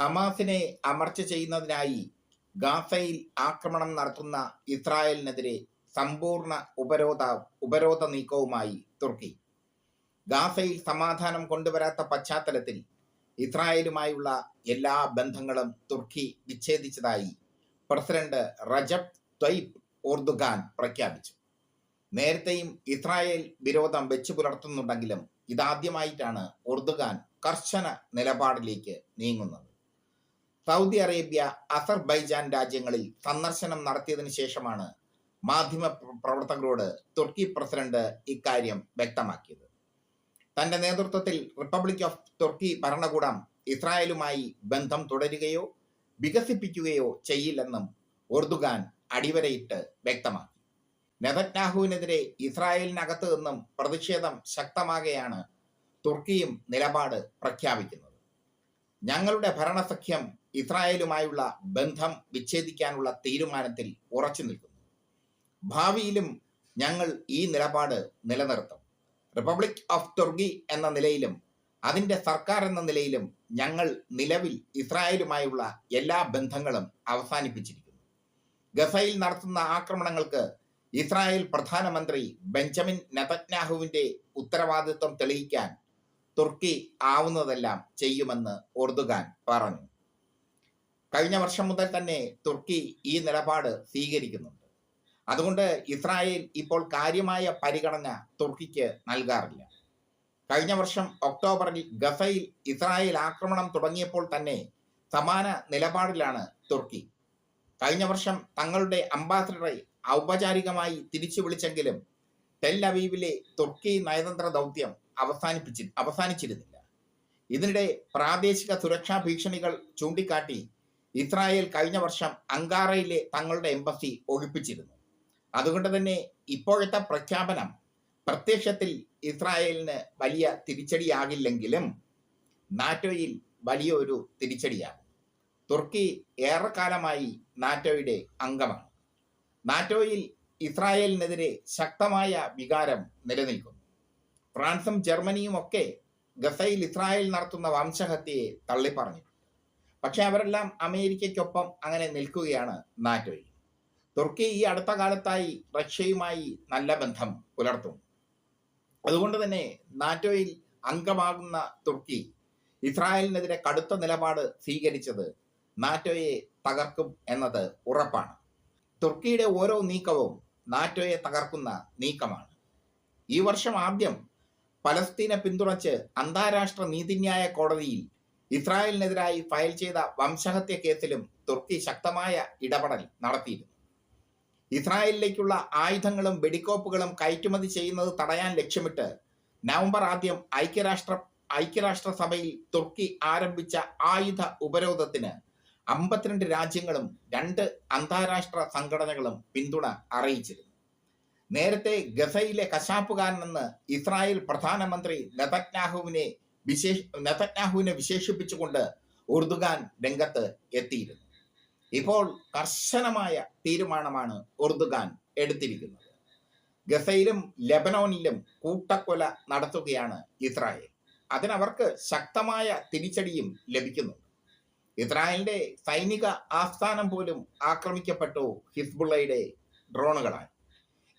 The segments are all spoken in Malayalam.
ഹമാസിനെ അമർച്ച ചെയ്യുന്നതിനായി ഗാസയിൽ ആക്രമണം നടത്തുന്ന ഇസ്രായേലിനെതിരെ സമ്പൂർണ ഉപരോധ ഉപരോധ നീക്കവുമായി തുർക്കി. ഗാസയിൽ സമാധാനം കൊണ്ടുവരാത്ത പശ്ചാത്തലത്തിൽ ഇസ്രായേലുമായുള്ള എല്ലാ ബന്ധങ്ങളും തുർക്കി വിച്ഛേദിച്ചതായി പ്രസിഡന്റ് റജബ് ത്വയ്പ് ഓർദുഖാൻ പ്രഖ്യാപിച്ചു. നേരത്തെയും ഇസ്രായേൽ വിരോധം വെച്ചു പുലർത്തുന്നുണ്ടെങ്കിലും ഇതാദ്യമായിട്ടാണ് ഉർദുഗാൻ കർശന നിലപാടിലേക്ക് നീങ്ങുന്നത്. സൗദി അറേബ്യ അസർബൈജാൻ രാജ്യങ്ങളിൽ സന്ദർശനം നടത്തിയതിനു ശേഷമാണ് മാധ്യമ പ്രവർത്തകരോട് തുർക്കി പ്രസിഡന്റ് ഇക്കാര്യം വ്യക്തമാക്കിയത്. തന്റെ നേതൃത്വത്തിൽ റിപ്പബ്ലിക് ഓഫ് തുർക്കി ഭരണകൂടം ഇസ്രായേലുമായി ബന്ധം തുടരുകയോ വികസിപ്പിക്കുകയോ ചെയ്യില്ലെന്നും ഉർദുഗാൻ അടിവരയിട്ട് വ്യക്തമാക്കി. നെതന്യാഹുവിനെതിരെ ഇസ്രായേലിനകത്ത് നിന്നും പ്രതിഷേധം ശക്തമാകെയാണ് തുർക്കിയും നിലപാട് പ്രഖ്യാപിക്കുന്നത്. ഞങ്ങളുടെ ഭരണസഖ്യം ഇസ്രായേലുമായുള്ള ബന്ധം വിച്ഛേദിക്കാനുള്ള തീരുമാനത്തിൽ ഉറച്ചു നിൽക്കുന്നു. ഭാവിയിലും ഞങ്ങൾ ഈ നിലപാട് നിലനിർത്തും. റിപ്പബ്ലിക് ഓഫ് തുർക്കി എന്ന നിലയിലും അതിന്റെ സർക്കാർ എന്ന നിലയിലും ഞങ്ങൾ നിലവിൽ ഇസ്രായേലുമായുള്ള എല്ലാ ബന്ധങ്ങളും അവസാനിപ്പിച്ചിരിക്കുന്നു. ഗസയിൽ നടത്തുന്ന ആക്രമണങ്ങൾക്ക് ഇസ്രായേൽ പ്രധാനമന്ത്രി ബെഞ്ചമിൻ നെതന്യാഹുവിന്റെ ഉത്തരവാദിത്വം തെളിയിക്കാൻ തുർക്കി ആവുന്നതെല്ലാം ചെയ്യുമെന്ന് ഉർദുഗാൻ പറഞ്ഞു. കഴിഞ്ഞ വർഷം മുതൽ തന്നെ തുർക്കി ഈ നിലപാട് സ്വീകരിക്കുന്നുണ്ട്. അതുകൊണ്ട് ഇസ്രായേൽ ഇപ്പോൾ കാര്യമായ പരിഗണന തുർക്കിക്ക് നൽകാറില്ല. കഴിഞ്ഞ വർഷം ഒക്ടോബറിൽ ഗസയിൽ ഇസ്രായേൽ ആക്രമണം തുടങ്ങിയപ്പോൾ തന്നെ സമാന നിലപാടിലാണ് തുർക്കി. കഴിഞ്ഞ വർഷം തങ്ങളുടെ അംബാസഡറെ ഔപചാരികമായി തിരിച്ചു വിളിച്ചെങ്കിലും ടെൽ അവീവിലെ തുർക്കി നയതന്ത്ര ദൗത്യം അവസാനിപ്പിച്ചി അവസാനിച്ചിരുന്നില്ല. ഇതിനിടെ പ്രാദേശിക സുരക്ഷാ ഭീഷണികൾ ചൂണ്ടിക്കാട്ടി ഇസ്രായേൽ കഴിഞ്ഞ വർഷം അങ്കാറയിലെ തങ്ങളുടെ എംബസി ഒഴിപ്പിച്ചിരുന്നു. അതുകൊണ്ട് തന്നെ ഇപ്പോഴത്തെ പ്രഖ്യാപനം പ്രത്യക്ഷത്തിൽ ഇസ്രായേലിന് വലിയ തിരിച്ചടിയാകില്ലെങ്കിലും നാറ്റോയിൽ വലിയൊരു തിരിച്ചടിയാകും തുർക്കി ഏറെക്കാലമായി നാറ്റോയുടെ അംഗമാണ്. നാറ്റോയിൽ ഇസ്രായേലിനെതിരെ ശക്തമായ വികാരം നിലനിൽക്കുന്നു. ഫ്രാൻസും ജർമ്മനിയും ഒക്കെ ഗസയിൽ ഇസ്രായേൽ നടത്തുന്ന വംശഹത്യയെ തള്ളിപ്പറഞ്ഞു പക്ഷെ അവരെല്ലാം അമേരിക്കയ്ക്കൊപ്പം അങ്ങനെ നിൽക്കുകയാണ് നാറ്റോയിൽ തുർക്കി ഈ അടുത്ത കാലത്തായി റഷ്യയുമായി നല്ല ബന്ധം പുലർത്തുന്നു അതുകൊണ്ട് തന്നെ നാറ്റോയിൽ അംഗമാകുന്ന തുർക്കി ഇസ്രായേലിനെതിരെ കടുത്ത നിലപാട് സ്വീകരിച്ചത് നാറ്റോയെ തകർക്കും എന്നത് ഉറപ്പാണ്. തുർക്കിയുടെ ഓരോ നീക്കവും നാറ്റോയെ തകർക്കുന്ന നീക്കമാണ്. ഈ വർഷം ആദ്യം പലസ്തീനെ പിന്തുണച്ച് അന്താരാഷ്ട്ര നീതിന്യായ കോടതിയിൽ ഇസ്രായേലിനെതിരായി ഫയൽ ചെയ്ത വംശഹത്യ കേസിലും തുർക്കി ശക്തമായ ഇടപെടൽ നടത്തിയിരുന്നു. ഇസ്രായേലിലേക്കുള്ള ആയുധങ്ങളും വെടിക്കോപ്പുകളും കയറ്റുമതി ചെയ്യുന്നത് തടയാൻ ലക്ഷ്യമിട്ട് നവംബർ ആദ്യം ഐക്യരാഷ്ട്ര ഐക്യരാഷ്ട്ര സഭയിൽ തുർക്കി ആരംഭിച്ച ആയുധ ഉപരോധത്തിന് അമ്പത്തിരണ്ട് രാജ്യങ്ങളും രണ്ട് അന്താരാഷ്ട്ര സംഘടനകളും പിന്തുണ അറിയിച്ചിരുന്നു. നേരത്തെ ഗസയിലെ കശാപ്പുകാരനെന്ന് ഇസ്രായേൽ പ്രധാനമന്ത്രി നെതന്യാഹുവിനെ വിശേഷ നെതന്യാഹുവിനെ വിശേഷിപ്പിച്ചുകൊണ്ട് ഉർദുഗാൻ രംഗത്ത് എത്തിയിരുന്നു. ഇപ്പോൾ കർശനമായ തീരുമാനമാണ് ഉർദുഗാൻ എടുത്തിരിക്കുന്നത്. ഗസയിലും ലെബനോനിലും കൂട്ടക്കൊല നടത്തുകയാണ് ഇസ്രായേൽ. അതിനവർക്ക് ശക്തമായ തിരിച്ചടിയും ലഭിക്കുന്നുണ്ട്. ഇസ്രായേലിന്റെ സൈനിക ആസ്ഥാനം പോലും ആക്രമിക്കപ്പെട്ടു ഹിസ്ബുള്ളയുടെ ഡ്രോണുകളാൽ.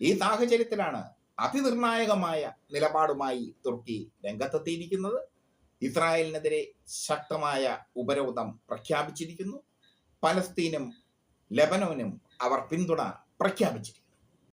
ഈ സാഹചര്യത്തിലാണ് അതിനിർണായകമായ നിലപാടുമായി തുർക്കി രംഗത്തെത്തിയിരിക്കുന്നത്. ഇസ്രായേലിനെതിരെ ശക്തമായ ഉപരോധം പ്രഖ്യാപിച്ചിരിക്കുന്നു. പലസ്തീനും ലെബനോനും അവർ പിന്തുണ പ്രഖ്യാപിച്ചിരിക്കുന്നു.